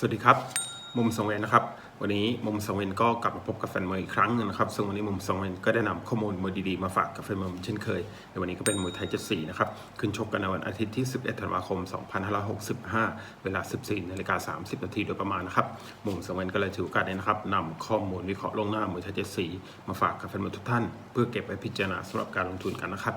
สวัสดีครับ มุมสังเวนนะครับ วันนี้มุมสังเวนก็กลับมาพบกับแฟนมวยอีกครั้งหนึงนะครับ ซึ่งวันนี้มุมสังเวนก็ได้นำข้อมูลมวยดีๆมาฝากกับแฟนมวยเช่นเคย ในวันนี้ก็เป็นมวยไทยเจ็ดสีนะครับ ขึ้นชกกันในวันอาทิตย์ที่ 11 ธันวาคม 2565 เวลา 14นาฬิกา30 นาทีโดยประมาณนะครับ มุมสังเวนก็เลยถือโอกาสนี้นะครับนำข้อมูลวิเคราะห์ลวงหน้ามวยไทยเจ็ดสีมาฝากกับแฟนมวยทุกท่าน เพื่อเก็บไว้พิจารณาสำหรับการลงทุนกันนะครับ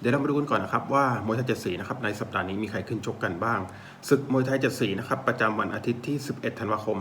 เดี๋ยวเรามาดูกันก่อนนะครับว่ามวยไทยเจ็ดสีนะครับในสัปดาห์นี้มีใครขึ้นชกกันบ้างศึกมวยไทยเจ็ดสีนะครับประจำวันอาทิตย์ที่ 11 ธันวาคม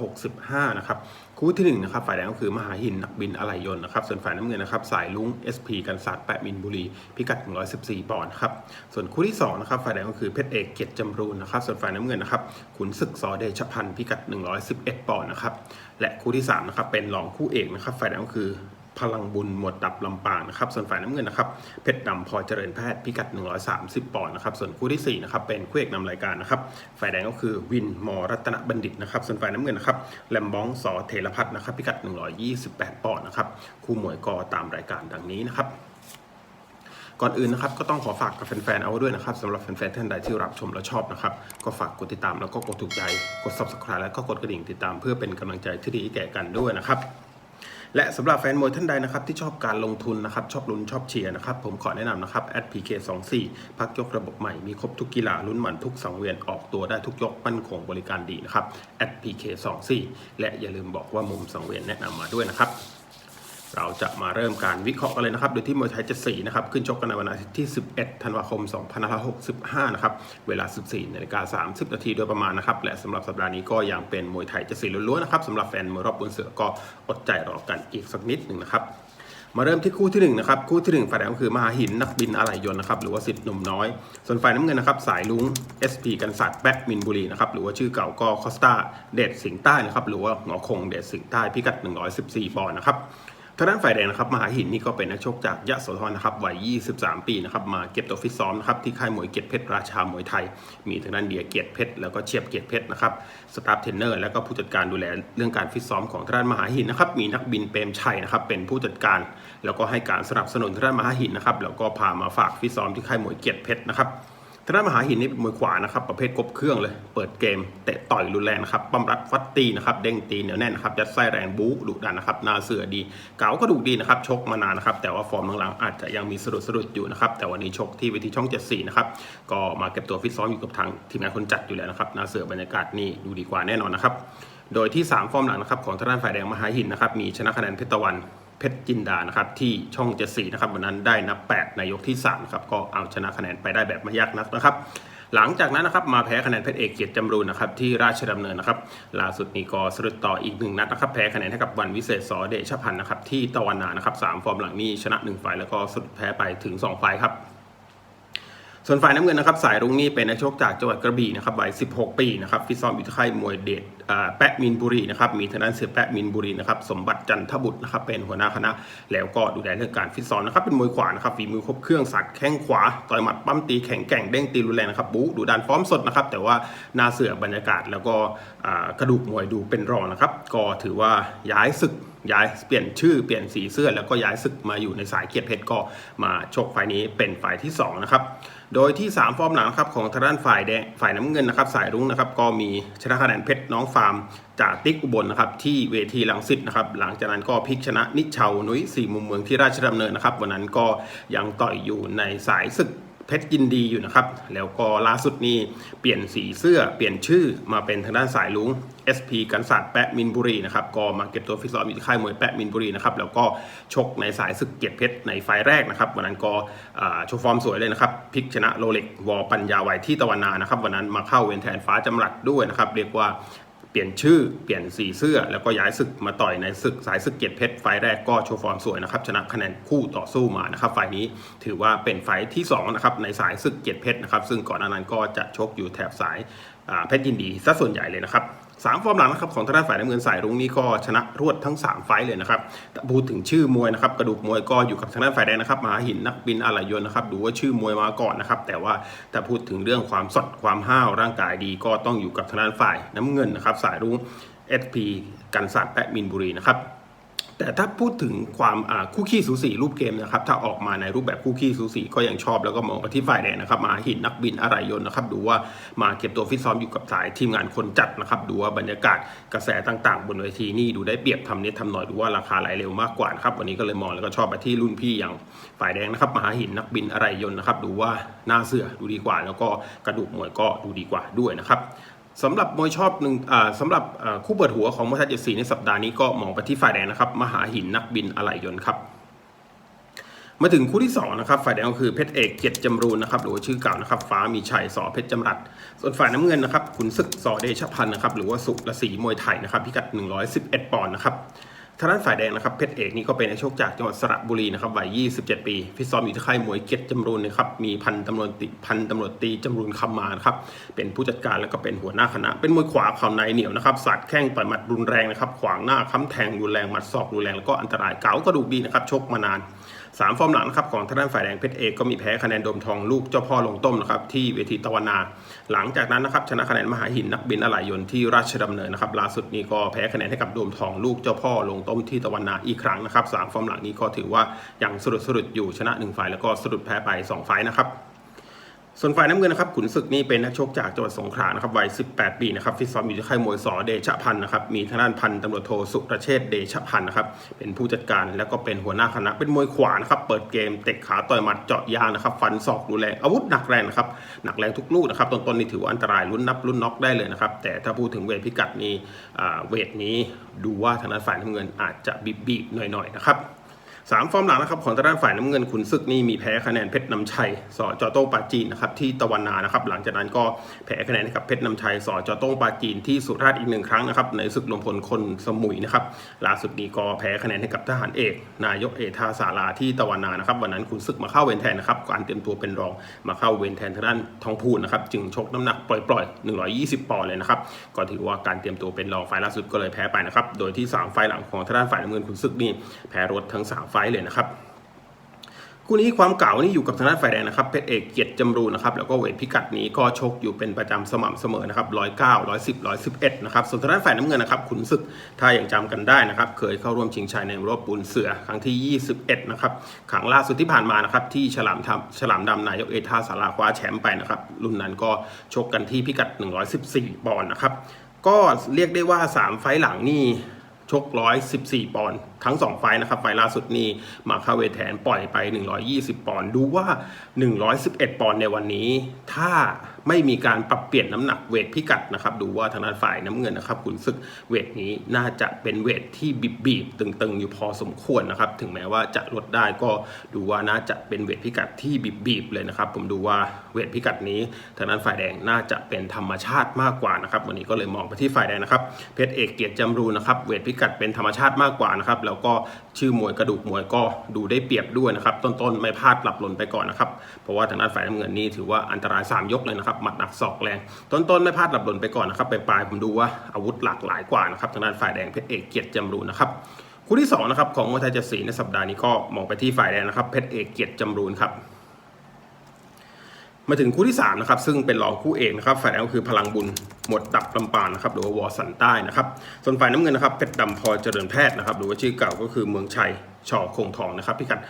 2565 นะครับคู่ที่หนึ่งนะครับฝ่ายแดงก็คือมหาหินนักบินอะไหล่ยนต์นะครับส่วนฝ่ายน้ำเงินนะครับสายลุง SP กันศาสตร์แปะมินบุรีพิกัด 114 ปอนด์ครับส่วนคู่ที่สองนะครับฝ่ายแดงก็คือเพชรเอกเกียรติจำรูนนะครับส่วนฝ่ายน้ำเงินนะครับขุนศึกสอเดชพันธ์พิกัด 111 ปอนด์นะครับและคู่ที่สามนะครับเป็นรองคู่เอกนะครับฝ่ายแดงก็คือ พลังบุญหมวดดับลำปางนะครับ ส่วนฝ่ายน้ำเงินนะครับ เพชรดำพอเจริญแพทย์พิกัด 130 ปอนด์นะครับ ส่วนคู่ที่ 4 นะครับ เป็นคู่เอกนำรายการนะครับ ฝ่ายแดงก็คือวินมอรัตนบัณฑิตนะครับ ส่วนฝ่ายน้ำเงินนะครับแลมบองสอเทรพัฒน์นะครับ พิกัด 128 ปอนด์นะครับ คู่มวยก็ตามรายการดังนี้นะครับก่อนอื่นนะครับก็ต้องขอฝากกับแฟนๆ เอาไว้ด้วยนะครับสำหรับแฟนๆ ท่านใดที่รับชมและชอบนะครับ ก็ฝากกดติดตามแล้วก็กดถูกใจ กด subscribe แล้วก็กดกระดิ่งติดตามเพื่อเป็นกำลังใจที่ดีแก่กันด้วยนะครับ และสำหรับแฟนมวยท่านใดนะครับที่ชอบการลงทุนนะครับชอบลุ้นชอบเชียร์นะครับผมขอแนะนำนะครับ @pk24 พักยกระบบใหม่มีครบทุกกีฬาลุ้นหมันทุกสังเวียนออกตัวได้ทุกยกมั่นคงบริการดีนะครับ @pk24 และอย่าลืมบอกว่ามุมสังเวียนแนะนำมาด้วยนะครับ เราจะมาเริ่มการวิเคราะห์กันเลยนะครับ โดยที่มวยไทยจะสีนะครับ ขึ้นชกกันในวันอาทิตย์ที่ 11 ธันวาคม 2565 นะครับ เวลา 14นาฬิกา30 นาทีโดยประมาณนะครับ และสำหรับสัปดาห์นี้ก็ยังเป็นมวยไทยจะสีล้วนๆนะครับสำหรับแฟนมวยรอบบนเสือก็อดใจรอกันอีกสักนิดหนึ่งนะครับมาเริ่มที่คู่ที่หนึ่งนะครับคู่ที่หนึ่งฝ่ายแดงก็คือมหาหินนักบินอะไหล่ยนต์นะครับหรือว่าสิทธิ์หนุ่มน้อย ส่วนฝ่ายน้ำเงินนะครับสายลุง SP กันศาสตร์แบทมินบุรีนะครับหรือว่าชื่อเก่าก็คอสตาเดชสิงห์ใต้นะครับหรือว่าหงอคงเดชสิงห์ใต้พิกัด 114ปอนด์นะครับ ทางด้านฝ่ายแดงนะครับมหาหินนี่ก็เป็นนักชกจากยะโสธรนะครับวัย 23 ปีนะครับมาเก็บตัวฟิตซ้อมนะครับที่ค่ายมวยเกียรติเพชรราชามวยไทย มีทางด้านเดียเกียรติเพชรแล้วก็เชียบเกียรติเพชรนะครับสตาฟเทรนเนอร์แล้วก็ผู้จัดการดูแลเรื่องการฟิตซ้อมของทางด้านมหาหินนะครับมีนักบินเปรมชัยนะครับเป็นผู้จัดการ แล้วก็ให้การสนับสนุนทางด้านมหาหินนะครับแล้วก็พามาฝากฟิตซ้อมที่ค่ายมวยเกียรติเพชรนะครับ ทางด้านมหาหินนี่เป็นมวยขวานะครับประเภทครบเครื่องเลย เปิดเกมเตะต่อยรุนแรงนะครับปั้มรัดฟัดตีนะครับเด้งตีเหนียวแน่นนะครับยัดไส้แรงบู๊ดุดันนะครับนาเสือดีเก๋าก็ดุดีนะครับชกมานานนะครับแต่ว่าฟอร์มหลังๆอาจจะยังมีสะดุดสะดุดอยู่นะครับแต่วันนี้ชกที่เวทีช่อง 74 นะครับก็มาเก็บตัวฟิตซ้อมอยู่กับทางทีมงานคนจัดอยู่แล้วนะครับนาเสือบรรยากาศนี่ดูดีกว่าแน่นอนนะครับโดยที่ 3 ฟอร์มหลังนะครับของทางด้านฝ่ายแดงมหาหินนะครับมีชนะคะแนนเพชรตะวัน เพชรจินดานะครับที่ช่องเจสีนะครับวันนั้นได้นับ 8 ในยกที่3ครับก็เอาชนะคะแนนไปได้แบบไม่ยากนักนะครับ หลังจากนั้นนะครับมาแพ้คะแนนเพชรเอกเกียรติจำรูนนะครับที่ราชดำเนินนะครับล่าสุดนี้ก็สรุปต่ออีกหนึ่งนัดนะครับแพ้คะแนนให้กับวันวิเศษสอเดชพันธ์นะครับที่ตะวันนานะครับสามฟอร์มหลังนี้ชนะ1ไฟล์แล้วก็สรุปแพ้ไปถึง2ไฟล์ครับส่วนฝ่ายน้ำเงินนะครับสายรุ้งนี่เป็นนักชกจากจังหวัดกระบี่นะครับวัย16 ปีนะครับฟิตซ้อมอยู่ที่ค่ายมวยเดชอ่า แปะมินบุรีนะครับมีทางด้านเสือแปะมินบุรีนะครับสมบัติจันทบุตรนะครับเป็นหัวหน้าคณะ แล้วก็ดูแลเรื่องการฟิตซ้อมนะครับเป็นมวยขวานะครับฝีมือครบเครื่องสักแข้งขวาต่อยหมัดปั้มตีแข็งแกร่งเด้งตีรุนแรงนะครับบู๊ดูดันฟอมสดนะครับแต่ว่าหน้าเสือบรรยากาศแล้วก็กระดูกมวยดูเป็นรองนะครับก็ถือว่าย้ายศึกย้ายเปลี่ยนชื่อเปลี่ยนสีเสื้อ แล้วก็ย้ายศึกมาอยู่ในสายเกียรติเพชรก็มาชกไฟนี้เป็นไฟล์ที่สองนะครับโดยที่ 3 ฟอร์มหลังนะครับของทางด้านฝ่ายแดงฝ่ายน้ำเงินนะครับสายรุ้งนะครับก็มีชนะคะแนนเพชรน้องฟามจากติ๊กอุบลนะครับที่เวทีลังสิตนะครับหลังจากนั้นก็พลิกชนะนิชเชานุ้ยสี่มุมเมืองที่ราชดำเนินนะครับวันนั้นก็ยังต่อยอยู่ในสายศึกเพชรยินดีอยู่นะครับ แล้วก็ล่าสุดนี้เปลี่ยนสีเสื้อเปลี่ยนชื่อมาเป็นทางด้านสายลุง SP กันศาสตร์แปะมินบุรีนะครับก็มาเก็บตัวฟิตซ้อมอยู่ที่ค่ายมวยแปะมินบุรีนะครับแล้วก็ชกในสายศึกเกียรติเพชรในไฟแรกนะครับวันนั้นก็โชว์ฟอร์มสวยเลยนะครับพลิกชนะโรเล็กวอปัญญาไวที่ตะวันนานะครับวันนั้นมาเข้าเวนแทนฟ้าจำรัดด้วยนะครับเรียกว่า เปลี่ยนชื่อเปลี่ยนสีเสื้อ แล้วก็ย้ายศึกมาต่อยในศึกสายศึกเกียรติเพชรไฟแรกก็โชว์ฟอร์มสวยนะครับชนะคะแนนคู่ต่อสู้มานะครับไฟนี้ถือว่าเป็นไฟที่2นะครับในสายศึกเกียรติเพชรนะครับซึ่งก่อนหน้านั้นก็จะชกอยู่แถบสายเพชรยินดีซะส่วนใหญ่เลยนะครับ สามฟอร์มหลังนะครับของทางด้านฝ่ายน้ำเงินสายรุ้งนี่ก็ชนะรวดทั้ง 3 ไฟเลยนะครับพูดถึงชื่อมวยนะครับกระดูกมวยก็อยู่กับทางด้านฝ่ายแดงนะครับมหาหินนักบินอะไรยนนะครับดูว่าชื่อมวยมาก่อนนะครับแต่ว่าถ้าพูดถึงเรื่องความสดความห้าวร่างกายดีก็ต้องอยู่กับทางด้านฝ่ายน้ำเงินนะครับสายรุ้งเอสพีกันสัตว์แปะมินบุรีนะครับ แต่ถ้าพูดถึงความคู่ขี้สูสีรูปเกมนะครับถ้าออกมาในรูปแบบคู่ขี้สูสีก็ยังชอบแล้วก็มองไปที่ฝ่ายแดงนะครับมาหินนักบินอะไรยนนะครับดูว่ามาเก็บตัวฟิตซ้อมอยู่กับสายทีมงานคนจัดนะครับดูว่าบรรยากาศกระแสต่างๆ บนเวทีนี่ดูได้เปรียบทำนิดทำหน่อยดูว่าราคาไหลเร็วมากกว่านะครับวันนี้ก็เลยมองแล้วก็ชอบไปที่รุ่นพี่อย่างฝ่ายแดงนะครับมหาหินนักบินอะไรยนนะครับดูว่าหน้าเสือดูดีกว่า แล้วก็กระดูกมวยก็ดูดีกว่าด้วยนะครับ สำหรับมวยชอบหนึ่งสำหรับคู่เปิดหัวของมวยไทยเจ็ดสีในสัปดาห์นี้ก็มองไปที่ฝ่ายแดงนะครับ มหาหินนักบินอะไหล่ยนต์ครับ มาถึงคู่ที่2นะครับฝ่ายแดงก็คือเพชรเอกเกียรติจำรูนนะครับหรือว่าชื่อเก่านะครับ ฟ้ามีชัยสอเพชรจำรัด ส่วนฝ่ายน้ำเงินนะครับขุนศึกสอเดชพันธ์นะครับหรือว่าสุรศรีมวยไทยนะครับพิกัด 111 ปอนด์นะครับ ทางด้านฝ่ายแดงนะครับเพชรเอกนี่ก็เป็นนักชกจากจังหวัดสระบุรีนะครับวัย 27 ปีฟิตซ้อมอยู่ที่ค่ายมวยเกียรติจำรูนนะครับมีพันตำรวจตีพันตำรวจตีจำรูนคำมานะครับเป็นผู้จัดการแล้วก็เป็นหัวหน้าคณะ เป็นมวยขวาเข่าในเหนียวนะครับสัดแข้งต่อยหมัดรุนแรงนะครับขวางหน้าค้ำแทงรุนแรงหมัดศอกรุนแรงแล้วก็อันตรายเก๋ากระดูกดีนะครับชกมานาน สามฟอร์มหลังนะครับของทางด้านฝ่ายแดงเพชรเอกก็มีแพ้คะแนนโดมทองลูกเจ้าพ่อลงต้มนะครับที่เวทีตะวันนา หลังจากนั้นนะครับชนะคะแนนมหาหินนักบินอะไหล่ยนต์ที่ราชดำเนินนะครับล่าสุดนี้ก็แพ้คะแนนให้กับโดมทองลูกเจ้าพ่อลงต้มที่ตะวันนาอีกครั้งนะครับสามฟอร์มหลังนี้ก็ถือว่ายังสรุดสรุดอยู่ชนะหนึ่งฝ่ายแล้วก็สรุดแพ้ไปสองฝ่ายนะครับ ส่วนฝ่ายน้ำเงินนะครับขุนศึกนี่เป็นนักชกจากจังหวัดสงขลานะครับวัย 18 ปีนะครับฟิตซ้อมอยู่ที่ค่ายมวยสอเดชพันธ์นะครับมีทางด้านพันตำรวจโทสุรเชษเดชพันธ์นะครับเป็นผู้จัดการแล้วก็เป็นหัวหน้าคณะเป็นมวยขวานะครับเปิดเกมเตะขาต่อยหมัดเจาะยางนะครับฟันศอกรุนแรงอาวุธหนักแรงนะครับหนักแรงทุกลูกนะครับต้นๆนี่ถือว่าอันตรายลุ้นนับลุ้นน็อกได้เลยนะครับแต่ถ้าพูดถึงเวทพิกัดนี้อ่เวทนี้ดูว่าทางด้านฝ่ายน้ำเงินอาจจะบีบๆหน่อยๆนะครับ สามฟอร์มหลังนะครับของทางด้านฝ่ายน้ำเงินขุนศึกนี่มีแพ้คะแนนเพชรนำชัยสอจอโต้งปาจีนนะครับที่ตะวันนานะครับหลังจากนั้นก็แพ้คะแนนให้กับเพชรนำชัยสอจอโต้งปาจีนที่สุราษฎร์อีกหนึ่งครั้งนะครับในศึกรวมพลคนสมุยนะครับล่าสุดนี้ก็แพ้คะแนนให้กับทหารเอก นายกเอกทาสาราที่ตะวันนานะครับวันนั้นขุนศึกมาเข้าเวรแทนนะครับการเตรียมตัวเป็นรองมาเข้าเวรแทนทางด้านทองพูนนะครับจึงชกน้ำหนักปล่อยๆ 120 ปอนด์เลยนะครับก็ถือว่าการเตรียมตัวเป็นรองไฟล์ล่าสุดก็เลยแพ้ไปนะครับโดยที่สามไฟหลังของทางด้านฝ่ายน้ำเงินขุนศึกนี่แพ้รวดทั้งสามไฟล์เลยนะครับคู่นี้ความเก่านี่อยู่กับทางด้านฝ่ายแดงนะครับเพชรเอกเกียรติจำรูนะครับแล้วก็เวทพิกัดนี้ก็ชกอยู่เป็นประจำสม่ำเสมอนะครับร้อยเก้าร้อยสิบร้อยสิบเอ็ดนะครับส่วนทางด้านฝ่ายน้ำเงินนะครับขุนศึกถ้าอยังจำกันได้นะครับเคยเข้าร่วมชิงชัยในรอบปูนเสือครั้งที่21นะครับครั้งล่าสุดที่ผ่านมานะครับที่ฉลามทำฉลามดำนายกเอท่าสาราคว้าแชมป์ไปนะครับรุ่นนั้นก็ชกกันที่พิกัด114ปอนด์นะครับก็เรียกได้ว่า3ไฟหลังนี่ชก114ปอนด์ ทั้ง 2 ไฟล์นะครับ ไฟล์ล่าสุดนี่มาคาเวทแทนปล่อยไป 120 ปอนด์ดูว่า 111 ปอนด์ในวันนี้ ถ้าไม่มีการปรับเปลี่ยนน้ำหนักเวทพิกัดนะครับ ดูว่าทางด้านฝ่ายน้ำเงินนะครับขุนศึกเวทนี้น่าจะเป็นเวทที่บีบบีบๆตึงๆ อยู่พอสมควรนะครับ ถึงแม้ว่าจะลดได้ก็ดูว่าน่าจะเป็นเวทพิกัดที่บีบบีบๆเลยนะครับ ผมดูว่าเวทพิกัดนี้ทางด้านฝ่ายแดงน่าจะเป็นธรรมชาติมากกว่านะครับ วันนี้ก็เลยมองไปที่ฝ่ายแดงนะครับเพชรเอกเกียรติจำรูนนะครับเวทพิกัดเป็นธรรมชาติมากกว่านะครับแล้วก็ชื่อมวยกระดูกมวยก็ดูได้เปรียบด้วยนะครับ ต้นๆ ไม่พลาดหลับหล่นไปก่อนนะครับ เพราะว่าทางด้านฝ่ายน้ำเงินนี่ถือว่าอันตราย 3 ยกเลยนะครับ หมัดหนักศอกแรง ต้นๆ ไม่พลาดหลับหล่นไปก่อนนะครับ ไปปลายผมดูว่าอาวุธหลากหลายกว่านะครับทางด้านฝ่ายแดงเพชรเอกเกียรติจำรูนนะครับคู่ที่สองนะครับของมวยไทยเจ็ดสีในสัปดาห์นี้ก็มองไปที่ฝ่ายแดงนะครับเพชรเอกเกียรติจำรูนครับ มาถึงคู่ที่3นะครับซึ่งเป็นรองคู่เอกนะครับฝ่ายแดงก็คือพลังบุญหมดตับลำปางนะครับหรือว่าวอสันใต้นะครับส่วนฝ่ายน้ำเงินนะครับเพชรดำพอเจริญแพทย์นะครับหรือว่าชื่อเก่าก็คือเมืองชัยชอคงทองนะครับพิกัด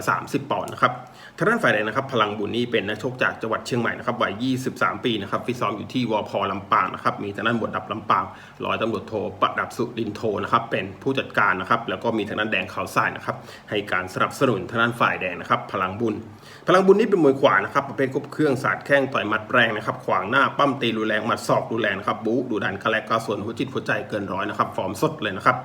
130 ปอนด์นะครับทางด้านฝ่ายแดงนะครับ พลังบุญนี่เป็นนักชกจากจังหวัดเชียงใหม่นะครับวัย 23 ปีนะครับฟิตซ้อมอยู่ที่วอพอลำปางนะครับมีทางด้านบทดับลำปางร้อยตำรวจโทประดับสุดินโทนะครับเป็นผู้จัดการนะครับแล้วก็มีทางด้านแดงขาวทรายนะครับให้การสนับสนุนทางด้านฝ่ายแดงนะครับ พลังบุญ พลังบุญนี่เป็นมวยขวานะครับประเภทครบเครื่องสาดแข้งต่อยมัดแรงนะครับขวางหน้าปั้มตีรุนแรงหมัดศอกรุนแรงนะครับบู๊ดูดันกระแลกกระส่วนหัวจิตหัวใจเกินร้อยนะครับฟอร์มสดเลยนะครับ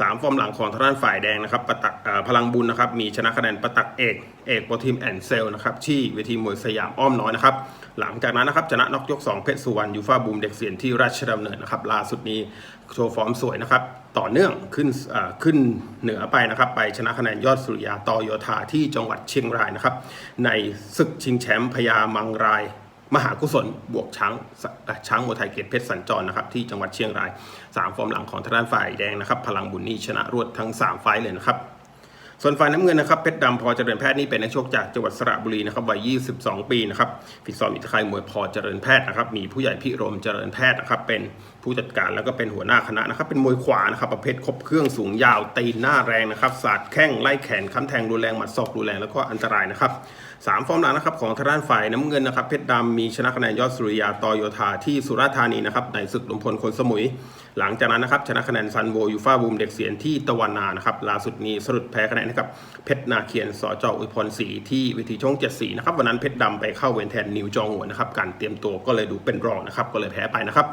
สามฟอร์มหลังของทางด้านฝ่ายแดงนะครับประตักพลังบุญนะครับมีชนะคะแนนประตักเอกเอกโปรทีมแอนเซลนะครับที่เวทีมวยสยามอ้อมน้อยนะครับหลังจากนั้นนะครับชนะน็อกยก 2 เพชรสุวรรณยูฟ่าบูมเด็กเสียนที่ราชดำเนินนะครับล่าสุดนี้โชว์ฟอร์มสวยนะครับต่อเนื่องขึ้นขึ้นเหนือไปนะครับ ไปชนะคะแนนยอดสุริยาต่อโยธาที่จังหวัดเชียงรายนะครับในศึกชิงแชมป์พญามังราย มหากุศลบวกช้างช้างมวยไทยเกียรติเพชรสัญจรนะครับที่จังหวัดเชียงรายสามฟอร์มหลังของทางด้านฝ่ายแดงนะครับ พลังบุญนี่ชนะรวดทั้งสามไฟเลยนะครับส่วนฝ่ายน้ำเงินนะครับเพชรดำพอเจริญแพทย์นี่เป็นนักชกจากจังหวัดสระบุรีนะครับวัย 22 ปีนะครับฟิตซ้อมอิทค่ายมวยพอเจริญแพทย์นะครับมีผู้ใหญ่พิรมเจริญแพทย์นะครับเป็นผู้จัดการแล้วก็เป็นหัวหน้าคณะนะครับเป็นมวยขวานะครับประเภทครบเครื่องสูงยาวตีนหน้าแรงนะครับสาดแข้งไล่แขนค้ำแทงรุนแรงหมัดศอกรุนแรงแล้วก็อันตรายนะครับ สามฟอร์มหลังนะครับของทางด้านฝ่ายน้ำเงินนะครับเพชรดำมีชนะคะแนนยอดสุริยาตอโยธาที่สุราษฎร์ธานีนะครับในศึกลวงพลคนสมุย หลังจากนั้นนะครับชนะคะแนนซันโวยูฟาบูมเด็กเสียนที่ตะวันนานะครับล่าสุดนี้สรุปแพ้คะแนนให้กับเพชรนาเคียนสจอุยพรศรีที่เวทีช่องเจ็ดสีนะครับวันนั้นเพชรดำไปเข้าเวนแทนนิวจองหัวนนะครับการเตรียมตัวก็เลยดูเป็นรองนะครับก็เลยแพ้ไปนะครับ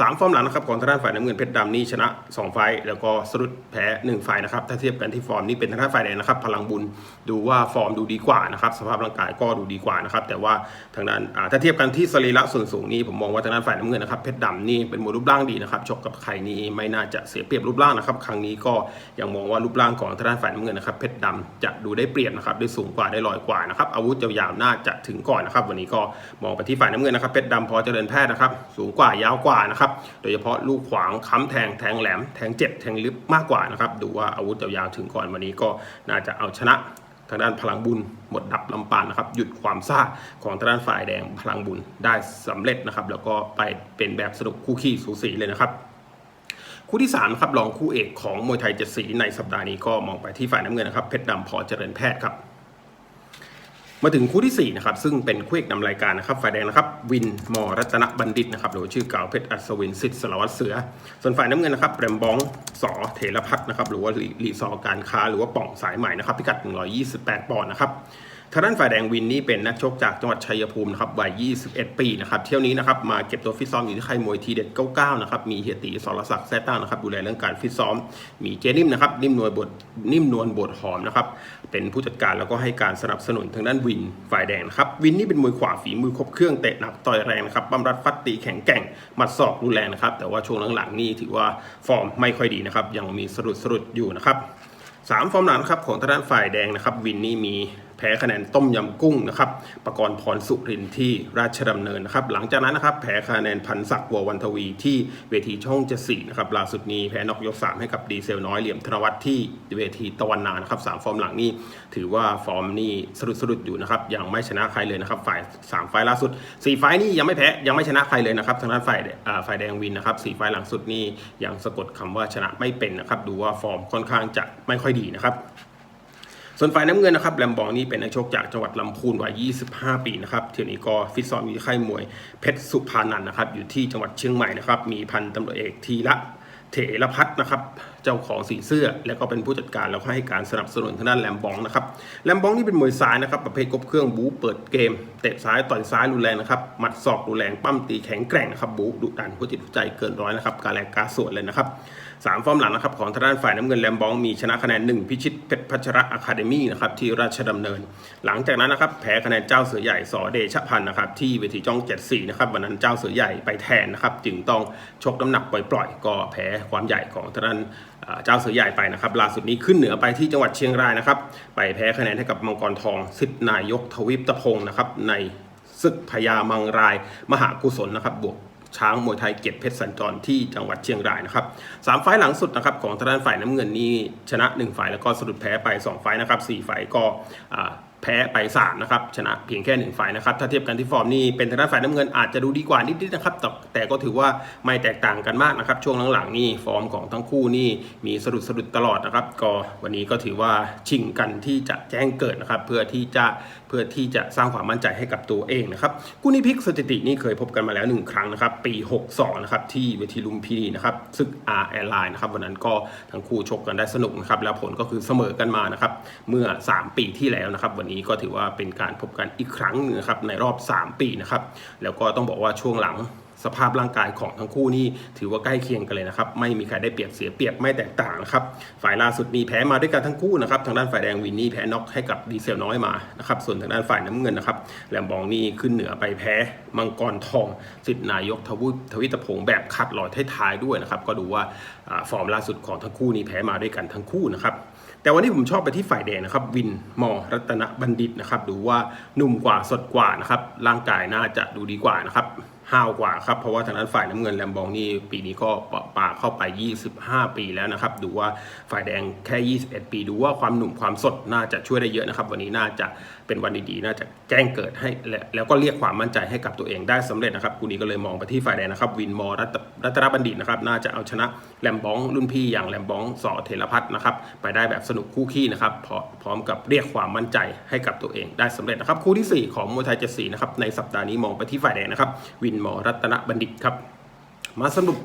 สามฟอร์มหลังนะครับของทางด้านฝ่ายน้ำเงินเพชรดำนี่ชนะสองไฟแล้วก็สรุปแพ้หนึ่งไฟนะครับถ้าเทียบกันที่ฟอร์มนี่เป็นทางด้านฝ่ายแดงนะครับพลังบุญดูว่าฟอร์มดูดีกว่านะครับสภาพร่างกายก็ดูดีกว่านะครับแต่ว่าทางด้านถ้าเทียบกันที่สรีระส่วนสูงนี่ผมมองว่าทางด้านฝ่ายน้ำเงินนะครับเพชรดำนี่เป็นมวยรูปร่างดีนะครับชกกับใครนี่ไม่น่าจะเสียเปรียบรูปร่างนะครับ ครั้งนี้ก็ยังมองว่ารูปร่างของทางด้านฝ่ายน้ำเงินนะครับเพชรดำจะดูได้เปรียบนะครับได้สูงกว่าได้ลอยกว่านะครับอาวุธยาวๆน่าจะถึงก่อนนะครับวันนี้ก็มองไปที่ฝ่ายน้ำเงินนะครับเพชรดำพอเจริญแพทย์นะครับสูงกว่ายาวกว่านะครับโดยเฉพาะลูกขวางค้ำแทงแทงแหลมแทงเจ็บแทงลึกมากกว่านะครับดูว่าอาวุธยาวๆถึงก่อนวันนี้ก็น่าจะเอาชนะ ทางด้านพลังบุญหมดดับลำปานนะครับหยุดความซ่าของทางด้านฝ่ายแดงพลังบุญได้สำเร็จนะครับ แล้วก็ไปเป็นแบบสนุกคู่ขี้สูสีเลยนะครับคู่ที่3ครับรองคู่เอกของมวยไทยเจ็ดสีในสัปดาห์นี้ก็มองไปที่ฝ่ายน้ำเงินนะครับเพชรดำพอเจริญแพทย์ครับ มาถึงคู่ที่ 4 นะครับ ซึ่งเป็นคู่เอกนำรายการนะครับฝ่ายแดงนะครับ วินมอรัตนบัณฑิตนะครับหรือว่าชื่อเก่าเพชรอัศวินสิทธิ์สารวัตรเสือ ส่วนฝ่ายน้ำเงินนะครับแรมบองสอเถรพัฒน์นะครับหรือว่าลีลีซอการค้าหรือว่าป่องสายใหม่นะครับพิกัด 128 ปอนด์นะครับ ทางด้านฝ่ายแดงวินนี่เป็นนักชกจากจังหวัดชัยภูมินะครับวัย 21 ปีนะครับเที่ยวนี้นะครับมาเก็บตัวฟิตซ้อมอยู่ที่ค่ายมวยทีเด็ด 99 นะครับมีเฮียตีสรศักดิ์แซ่ตั้งนะครับดูแลเรื่องการฟิตซ้อม มีเจนิ่มนะครับนิ่มนวลบทนิ่มนวลบทหอมนะครับเป็นผู้จัดการแล้วก็ให้การสนับสนุนทางด้านวินฝ่ายแดงนะครับวินนี่เป็นมวยขวาฝีมือครบเครื่องเตะหนักต่อยแรงนะครับบัมรัดฟัดตีแข็งแกร่งหมัดศอกรุนแรงนะครับแต่ว่าช่วงหลังๆนี่ถือว่าฟอร์มไม่ค่อยดีนะครับยังมีสะดุดสะดุดอยู่นะครับสามฟอร์มหลังครับของทางด้านฝ่ายแดงนะครับวินนี่มี พ้คะแนนต้มยำกุ้งนะครับประกรณ์พรสุรินที่ราชดำเนินนะครับ หลังจากนั้นนะครับแพ้คะแนนพันศักดิ์วัววันทวีที่เวทีช่องเจ็ดสี่นะครับล่าสุดนี้แพ้นอกยกสามให้กับดีเซลน้อยเหลี่ยมธนวัฒน์ที่เวทีตะวันนานะครับสามฟอร์มหลังนี่ถือว่าฟอร์มนี่สะดุดสะดุดอยู่นะครับยังไม่ชนะใครเลยนะครับฝ่ายสามไฟล์ล่าสุดสี่ไฟล์นี่ยังไม่แพ้ยังไม่ชนะใครเลยนะครับทางด้านฝ่ายฝ่ายแดงวินนะครับสี่ไฟล์หลังสุดนี่ยังสะกดคำว่าชนะไม่เป็นนะครับดูว่าฟอร์มค่อนข้างจะไม่ค่อยดีนะครับ ส่วนฝ่ายน้ำเงินนะครับแลมบองนี่เป็นนักชกจากจังหวัดลำพูนวัย 25 ปีนะครับเที่ยวนี้ก็ฟิตซ้อมอยู่ที่ค่ายมวยเพชรสุพานันท์นะครับอยู่ที่จังหวัดเชียงใหม่นะครับมีพันตำรวจเอกทีละเถรพัฒน์นะครับเจ้าของสีเสื้อ แล้วก็เป็นผู้จัดการแล้วก็ให้การสนับสนุนทางด้านแลมบองนะครับแลมบองนี่เป็นมวยซ้ายนะครับประเภทกบเครื่องบู๊เปิดเกม เตะซ้ายต่อยซ้ายรุนแรงนะครับหมัดศอกรุนแรงปั้มตีแข็งแกร่งนะครับบู๊ดุดันผู้จิตผู้ใจเกินร้อยนะครับการแรงกาสวนเลยนะครับ สามฟอร์มหลังนะครับของทางด้านฝ่ายน้ำเงินแลมบองมีชนะคะแนนหนึ่งพิชิตเพชรพัชระอะคาเดมี่นะครับที่ราชดำเนิน หลังจากนั้นนะครับแพ้คะแนนเจ้าเสือใหญ่สอเดชพันธ์นะครับที่เวทีจ้องเจ็ดสี่นะครับวันนั้นเจ้าเสือใหญ่ไปแทนนะครับจึงต้องชกน้ำหนักปล่อยๆ ก็แพ้ความใหญ่ของทางด้านเจ้าเสือใหญ่ไปนะครับล่าสุดนี้ขึ้นเหนือไปที่จังหวัดเชียงรายนะครับไปแพ้คะแนนให้กับมังกรทองสิทธินายกทวิปตะพงนะครับในศึกพญามังรายมหากุศลนะครับบวก ช้างมวยไทยเกียรติเพชรสัญจรที่จังหวัดเชียงรายนะครับสามไฟหลังสุดนะครับของทางด้านฝ่ายน้ำเงินนี่ชนะ 1 ฝ่ายแล้วก็สะดุดแพ้ไป 2 ไฟนะครับ4ไฟล์ก็แพ้ไป3นะครับชนะเพียงแค่1ฝ่ายนะครับถ้าเทียบกันที่ฟอร์มนี่เป็นทางด้านฝ่ายน้ำเงินอาจจะดูดีกว่านิดๆนะครับแต่แต่ก็ถือว่าไม่แตกต่างกันมากนะครับช่วงหลังๆนี่ฟอร์มของทั้งคู่นี่มีสะดุดสะดุดตลอดนะครับก็วันนี้ก็ถือว่าชิงกันที่จะแจ้งเกิดนะครับเพื่อที่จะ พื่อที่จะสร้างความมั่นใจให้กับตัวเองนะครับกู้นี้พลิกสถิตินี่เคยพบกันมาแล้ว 1 ครั้งนะครับ ปี 62 นะครับ ที่เวทีลุมพินีนะครับซึก R Airline นะครับวันนั้นก็ทั้งคู่ชกกันได้สนุกนะครับแล้วผลก็คือเสมอกันมานะครับเมื่อ 3 ปีที่แล้วนะครับ วันนี้ก็ถือว่าเป็นการพบกันอีกครั้งหนึงนะครับในรอบ 3 ปีนะครับแล้วก็ต้องบอกว่าช่วงหลัง สภาพร่างกายของทั้งคู่นี่ถือว่าใกล้เคียงกันเลยนะครับ ไม่มีใครได้เปรียบเสียเปรียบไม่แตกต่างนะครับ ฝ่ายล่าสุดมีแพ้มาด้วยกันทั้งคู่นะครับ ทางด้านฝ่ายแดงวินนี่แพ้น็อกให้กับดีเซลน้อยมานะครับ ส่วนทางด้านฝ่ายน้ำเงินนะครับแหลมบองนี่ขึ้นเหนือไปแพ้มังกรทองสิทธินายกทวุทวิตพงศ์แบบขัดลอยท้ายๆด้วยนะครับ ก็ดูว่าอ่าฟอร์มล่าสุดของทั้งคู่นี่แพ้มาด้วยกันทั้งคู่นะครับแต่วันนี้ผมชอบไปที่ฝ่ายแดงนะครับ วินมอรัตนบัณฑิตนะครับ ดูว่าหนุ่มกว่าสดกว่านะครับ ร่างกายน่าจะดูดีกว่านะครับ ห้าวกว่าครับ เพราะว่าทางนั้นฝ่ายน้ำเงินแลมบองนี่ปีนี้ก็ปะปาเข้าไป 25 ปีแล้วนะครับ ดูว่าฝ่ายแดงแค่ 21 ปี ดูว่าความหนุ่มความสดน่าจะช่วยได้เยอะนะครับ วันนี้น่าจะเป็นวันดีๆ น่าจะแจ้งเกิดให้และแล้วก็เรียกความมั่นใจให้กับตัวเองได้สำเร็จนะครับกูนี้ก็เลยมองไปที่ฝ่ายแดงนะครับ วินมอรัตรัตนบัณฑิตนะครับ น่าจะเอาชนะแลมบองรุ่นพี่อย่างแลมบองสอเทรพัฒน์นะครับ ไปได้แบบสนุกคู่ขี้นะครับพร้อพร้อมกับเรียกความมั่นใจให้กับตัวเองได้สำเร็จนะครับ คู่ที่ 4 ของมวยไทยเจ็ดสีนะครับในสัปดาห์นี้มองไปที่ฝ่ายแดงนะครับวินหมอรัตนบัณฑิตครับ มาสรุป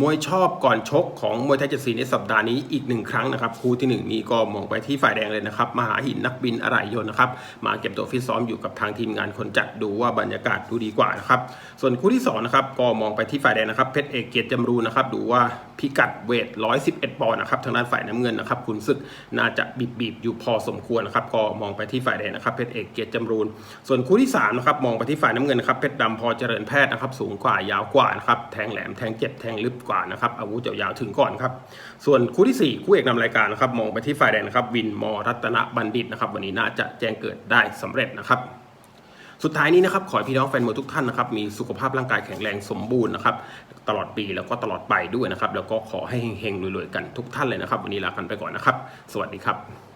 มวยชอบก่อนชกของมวยไทยเจ็ดสีในสัปดาห์นี้อีกหนึ่งครั้งนะครับคู่ที่หนึ่งนี้ก็มองไปที่ฝ่ายแดงเลยนะครับมหาหินนักบินอะไรยนนะครับมาเก็บตัวฟิตซ้อมอยู่กับทางทีมงานคนจัดดูว่าบรรยากาศดูดีกว่านะครับส่วนคู่ที่สองนะครับก็มองไปที่ฝ่ายแดงนะครับเพชรเอกเกียรติจำรูนะครับดูว่า พิกัดเวท 111 ปอนด์นะครับทางด้านฝ่ายน้ำเงินนะครับคุณศึกน่าจะบีบบีบๆอยู่พอสมควรนะครับก็มองไปที่ฝ่ายแดงนะครับเพชรเอกเกียรติจำรูนส่วนคู่ที่สามนะครับมองไปที่ฝ่ายน้ำเงินนะครับเพชรดำพอเจริญแพทย์นะครับสูงกว่ายาวกว่านะครับแทงแหลมแทงเจ็บแทงลึกกว่านะครับอาวุธยาวถึงก่อนครับส่วนคู่ที่สี่คู่เอกนำรายการนะครับมองไปที่ฝ่ายแดงนะครับวินมอรัตนบัณฑิตนะครับวันนี้น่าจะแจ้งเกิดได้สำเร็จนะครับ สุดท้ายนี้นะครับขอให้พี่น้องแฟนมวยทุกท่านนะครับมีสุขภาพร่างกายแข็งแรงสมบูรณ์นะครับตลอดปีแล้วก็ตลอดไปด้วยนะครับ แล้วก็ขอให้เฮงๆรวยๆกันทุกท่านเลยนะครับ วันนี้ลากันไปก่อนนะครับ สวัสดีครับ